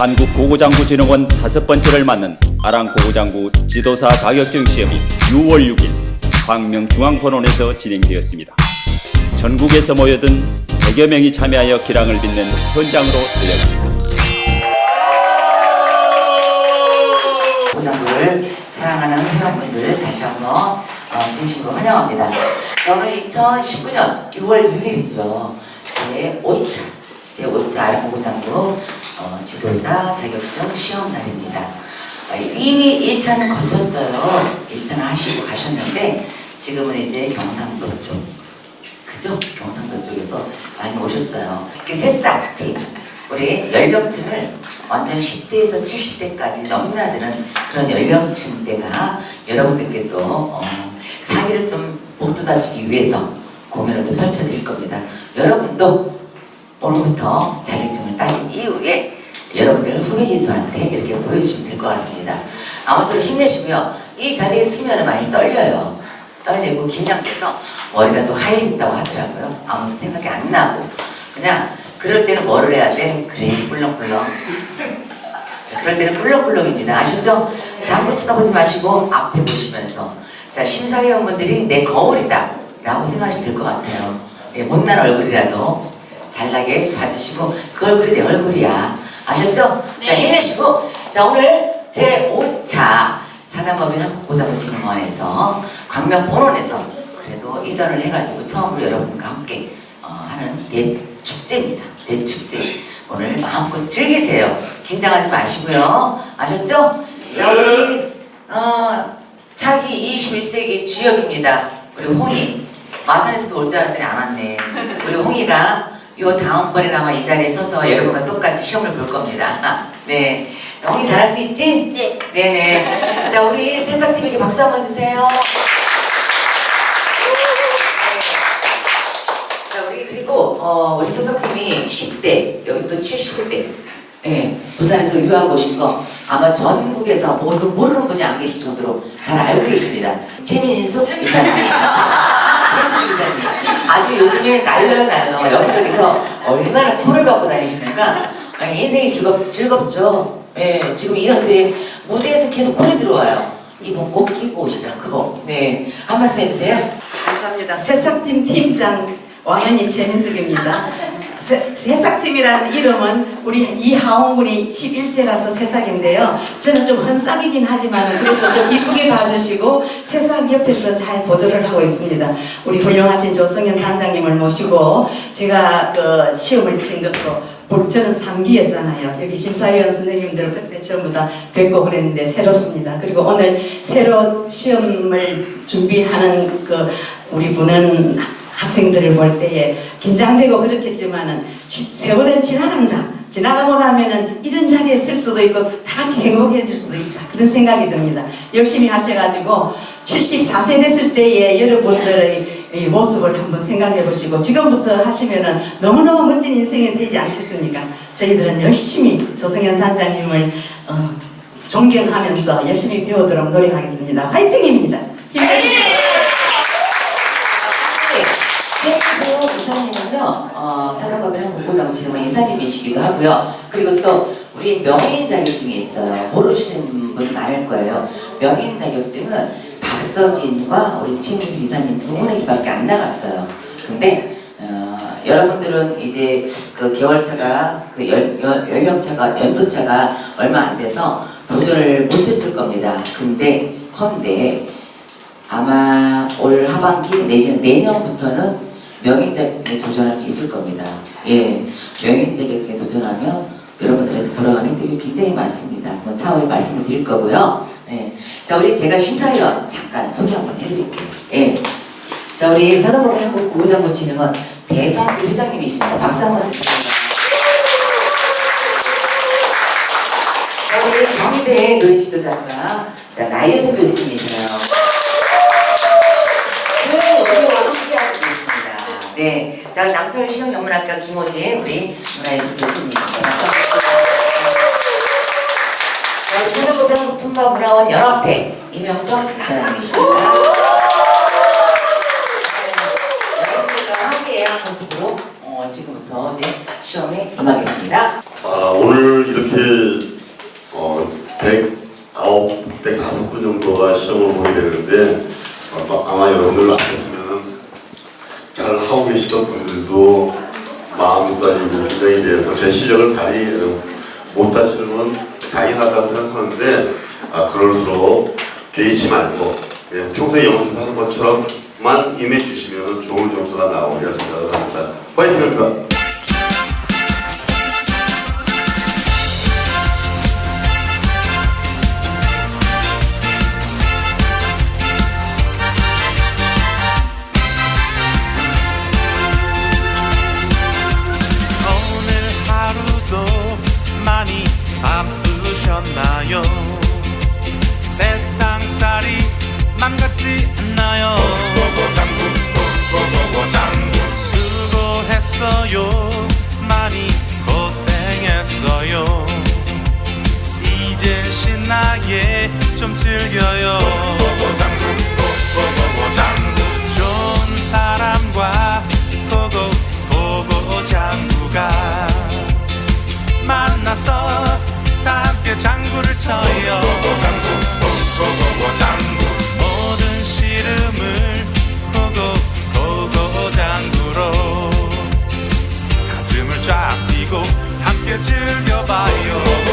한국고고장구진흥원 다섯 번째를 맞는 아랑 고고장구 지도사 자격증 시험이 6월 6일 광명중앙본원에서 진행되었습니다. 전국에서 모여든 100여 명이 참여하여 기량을 빛낸 현장으로 들려갑니다. 고장부를 사랑하는 회원분들 다시 한번 어, 진심으로 환영합니다. 자, 오늘 2019년 6월 6일이죠. 제 5차, 제 5차 아르고장부 어, 지도사 자격증 시험 날입니다. 어, 이미 1차는 거쳤어요. 1차는 하시고 가셨는데 지금은 이제 경상도 쪽, 그죠? 경상도 쪽에서 많이 오셨어요. 그 새싹 팀, 우리 연령층을 완전 10대에서 70대까지 넘나드는 그런 연령층대가 여러분들께 또 어, 사기를 좀 못돋아주기 위해서 공연을 또 펼쳐드릴 겁니다. 여러분도 오늘부터 자격증을 따신 이후에 여러분들 후배 기수한테 이렇게 보여주시면 될 것 같습니다. 아무쪼록 힘내시고요. 이 자리에 서면 많이 떨려요. 떨리고 긴장돼서 머리가 또 하얘진다고 하더라고요. 아무 생각이 안 나고 그냥 그럴 때는 뭐를 해야 돼? 그래 꿀렁꿀렁. 자, 그럴 때는 꿀렁꿀렁입니다. 아셨죠? 자꾸 쳐다보지 마시고 앞에 보시면서 자 심사위원분들이 내 거울이다 라고 생각하시면 될 것 같아요. 예, 못난 얼굴이라도 잘나게 봐주시고 그 얼굴이 내 얼굴이야. 아셨죠? 자 힘내시고 자 오늘 제 5차 사단법인 한국고자부진흥원에서 광명본원에서 그래도 이전을 해가지고 처음으로 여러분과 함께 어, 하는 옛 축제입니다. 옛 축제. 오늘 마음껏 즐기세요. 긴장하지 마시고요. 아셨죠? 자, 우리 어, 차기 21세기 주역입니다. 우리 홍이. 마산에서도 올 줄 알았더니 안 왔네. 우리 홍이가 요 다음번에 아마 이 자리에 서서 여러분과 똑같이 시험을 볼 겁니다. 네. 홍이 잘할 수 있지? 네. 네네. 자, 우리 새싹팀에게 박수 한번 주세요. 자, 우리 그리고 어, 우리 세석팀이 10대, 여기 또 70대. 예, 부산에서 유학 오신 거 아마 전국에서 모두 모르는 분이 안 계실 정도로 잘 알고 계십니다. 최민수 이사님. 최민수 이사님. 아주 요즘에 날려요 날려. 여기저기서 얼마나 코를 받고 다니시는가. 아, 인생이 즐겁, 즐겁죠. 예, 지금 이 연세에 무대에서 계속 코를 들어와요. 이번 꼭 끼고 오시라고. 네, 한 말씀 해주세요. 감사합니다. 새싹팀 팀장 왕현희 최민숙입니다. 새- 새싹팀이라는 이름은 우리 이하원 군이 11세라서 새싹인데요. 저는 좀 헌싹이긴 하지만 그래도 좀 이쁘게 봐주시고 새싹 옆에서 잘 보조를 하고 있습니다. 우리 훌륭하신 조성현 단장님을 모시고 제가 그 시험을 친 것도 볼- 저는 3기였잖아요. 여기 심사위원 선생님들 그때 전부 다 뵙고 그랬는데 새롭습니다. 그리고 오늘 새로 시험을 준비하는 그 우리 분은 학생들을 볼 때에 긴장되고 그렇겠지만은 지- 세월은 지나간다. 지나가고 나면은 이런 자리에 쓸 수도 있고 다 같이 행복해질 수도 있다. 그런 생각이 듭니다. 열심히 하셔가지고 74세 됐을 때의 여러분들의 이 모습을 한번 생각해 보시고 지금부터 하시면은 너무너무 멋진 인생이 되지 않겠습니까? 저희들은 열심히 조성현 단장님을 어, 존경하면서 열심히 배우도록 노력하겠습니다. 화이팅입니다. 힘내시고. 최민수 이사님은요, 어, 산업법인 한국고정진흥원 이사님이시기도 하고요. 그리고 또 우리 명예인 자격증이 있어요. 모르시는 분 많을 거예요. 명예인 자격증은 박서진과 우리 최민수 이사님 두 분에게밖에 안 나갔어요. 근데 어, 여러분들은 이제 그 개월차가 그 연, 연, 연령차가 연도차가 얼마 안 돼서 도전을 못했을 겁니다. 근데 헌데 아마 올 하반기 내년 내년부터는 명인 자격증에 도전할 수 있을 겁니다. 예, 명인 자격증에 도전하면 여러분들한테 돌아가는 혜택이 굉장히 많습니다. 그건 차후에 말씀을 드릴 거고요. 예, 자 우리 제가 심사위원 잠깐 소개 한번 해드릴게요. 예, 자 우리 산업법인 한국 고장고진흥원 배성규 회장님이십니다. 박수 한번. 자, 우리 경희대 노래 지도자가 자 나유선 교수님이세요. 그 우리와 함께하고 계십니다. 네, 자 남서울 시험전문학과 김호진 우리 문화예술 주시고요. 자, 우리 산업법인 한국품바 문화원 연합회 이명석 사장님이십니다. 여러분들과 함께한 모습으로 어, 지금부터 이제 시험에 임하겠습니다. 아, 오늘 이렇게 어, 109, 105분 정도가 시험을 보게 되는데 어, 아마 여러분들 앞에서는 잘 하고 계시던 분들도 마음도 아니고 긴장이 되어서 제 실력을 발휘 어, 못하시는 건 당연하다고 생각하는데 아, 그럴수록 개의치 말고 그냥 평소에 연습하는 것처럼만 임해 주시면 좋은 점수가 나오리라 생각을 합니다. 화이팅입니다. 좀 즐겨요. 좋은 사람과 고고 고고 장구가 만나서 다 함께 장구를 쳐요. 모든 시름을 고고 고고 장구로 가슴을 쫙 펴고 함께 즐겨봐요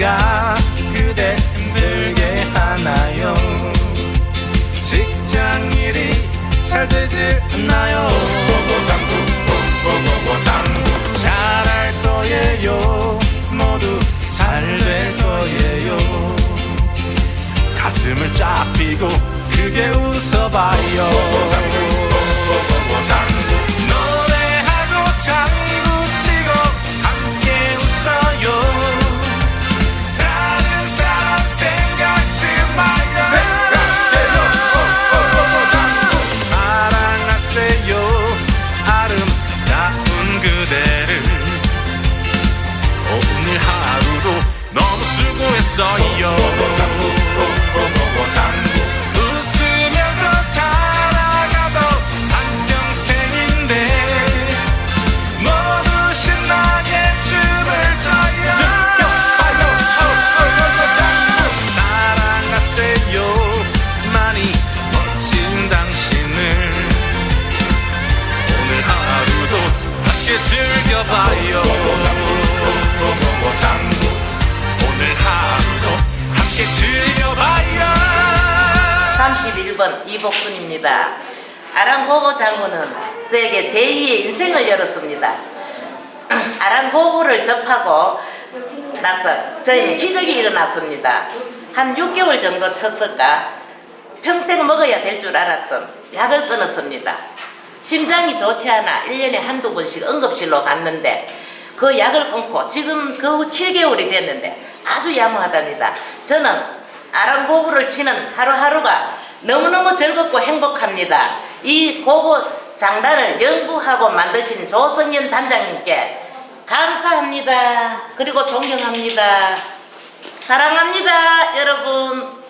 그녀가 그대 힘들게 하나요? 직장 일이 잘 되질 않나요? 잘할 거예요. 모두 잘 될 거예요. 가슴을 쫙 펴고 크게 웃어봐요. 노래하고 장구. 치고 31번 이복순입니다. 아랑고고 장군은 저에게 제2의 인생을 열었습니다. 아랑고고를 접하고 나서 저희는 기적이 일어났습니다. 한 6개월 정도 쳤을까 평생 먹어야 될 줄 알았던 약을 끊었습니다. 심장이 좋지 않아 1년에 한두 번씩 응급실로 갔는데 그 약을 끊고 지금 그후 7개월이 됐는데 아주 양호하답니다. 저는 아랑고구를 치는 하루하루가 너무너무 즐겁고 행복합니다. 이 고고 장단을 연구하고 만드신 조성현 단장님께 감사합니다. 그리고 존경합니다. 사랑합니다, 여러분.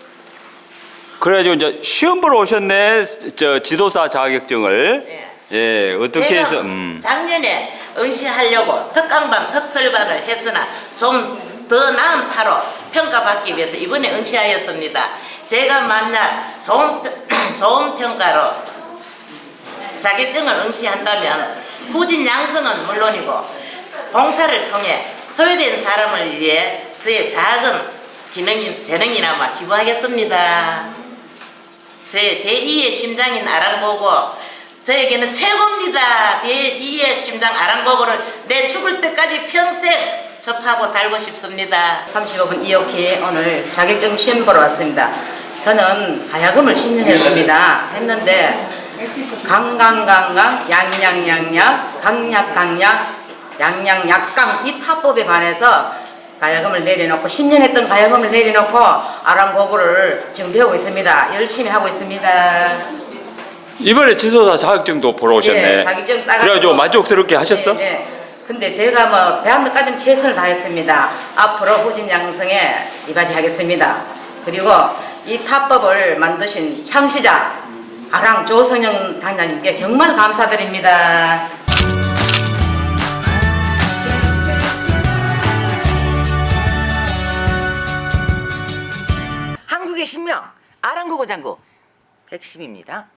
그래가지고 이제 시험 보러 오셨네. 저 지도사 자격증을. 네. 예, 어떻게 제가 해서 음. 작년에 응시하려고 특강반 특설반을 했으나 좀 더 나은 파로 평가받기 위해서 이번에 응시하였습니다. 제가 만약 좋은, 평- 좋은 평가로 자격증을 응시한다면 후진 양성은 물론이고 봉사를 통해 소외된 사람을 위해 저의 작은 기능인 재능이나마 기부하겠습니다. 제 제2의 심장인 아랑고고 저에게는 최고입니다. 제2의 심장 아랑고고를 내 죽을 때까지 평생 접하고 살고 싶습니다. 35분 이옥희 오늘 자격증 시험 보러 왔습니다. 저는 가야금을 10년 했습니다. 했는데 강강강강 양양양양 강약강약 양양약강 이 타법에 반해서 가야금을 내려놓고 10년 했던 가야금을 내려놓고 아랑고구를 지금 배우고 있습니다. 열심히 하고 있습니다. 이번에 지도사 자격증도 보러 오셨네. 네, 자격증 따가지고. 그래가지고 만족스럽게 하셨어? 네, 네. 근데 제가 뭐 배한데까지는 최선을 다했습니다. 앞으로 후진 양성에 이바지하겠습니다. 그리고 이 타법을 만드신 창시자 아랑 조성영 당장님께 정말 감사드립니다. 한국의 신명 아랑고고 장구 백심입니다.